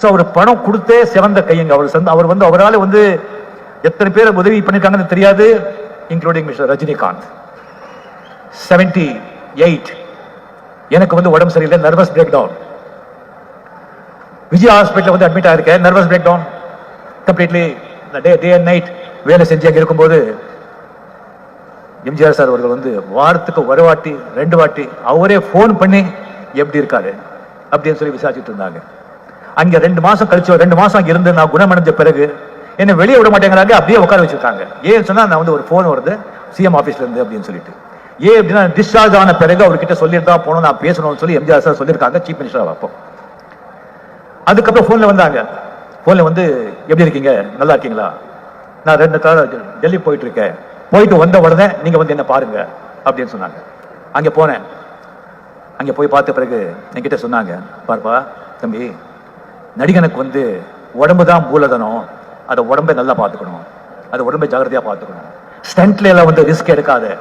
So அவர் பணம் கொடுத்தே சிறந்த கையங்க. அவர் சந்த அவர் வந்து அவரால் வந்து எத்தனை பேர் உதவி பண்ணிருக்காங்கன்னு தெரியாது including mister Rajinikanth. Seventy eight எனக்கு வந்து உடம்பு சரியில்லை நர்வஸ் பிரேக் டவுன் விஜய் ஹாஸ்பிட்டலில் வந்து admit ஆயிருக்கேன் nervous breakdown completely day day and night வேலை செஞ்சு அங்கே இருக்கும்போது எம்ஜிஆர் சார் அவர்கள் வந்து வாரத்துக்கு ஒரு வாட்டி ரெண்டு வாட்டி அவரே ஃபோன் பண்ணி எப்படி இருக்காரு அப்படின்னு சொல்லி விசாரிச்சுட்டு இருந்தாங்க. அங்க ரெண்டு மாசம் கழிச்சு ரெண்டு மாசம் அங்க இருந்து நான் குணமடைஞ்ச பிறகு என்ன வெளியே விட மாட்டேங்கிறாங்க அப்படியே உட்கார வச்சிருக்காங்க ஏன்னு சொன்னா நான் வந்து ஒரு ஃபோன் வருது சிஎம் ஆபீஸ்ல இருந்து அப்படின்னு சொல்லிட்டு. ஏன் அப்படின்னா டிஸ்சார்ஜ் ஆன பிறகு அவர்கிட்ட சொல்லிட்டு தான் போகணும் நான் பேசணும்னு சொல்லி எம்ஜிஆர் சார் சொல்லியிருக்காங்க சீஃப் மினிஸ்டர் அப்போ. அதுக்கப்புறம் ஃபோனில் வந்தாங்க. ஃபோனில் வந்து எப்படி இருக்கீங்க? நல்லா இருக்கீங்களா? நான் ரெண்டு கால டெல்லி போயிட்டு இருக்கேன் போயிட்டு வந்த உடனே நீங்க வந்து என்ன பாருங்க அப்படின்னு சொன்னாங்க. அங்கே போனேன். அங்கே போய் பார்த்த பிறகு என்கிட்ட சொன்னாங்க பார்ப்பா தம்பி நடிகனுக்கு வந்து உடம்பு தான் மூலதனம். அதை உடம்பை நல்லா பார்த்துக்கணும். அதை உடம்பை ஜாகிரதையாக பார்த்துக்கணும். ஸ்டண்ட்ல எல்லாம் வந்து ரிஸ்க் எடுக்காத.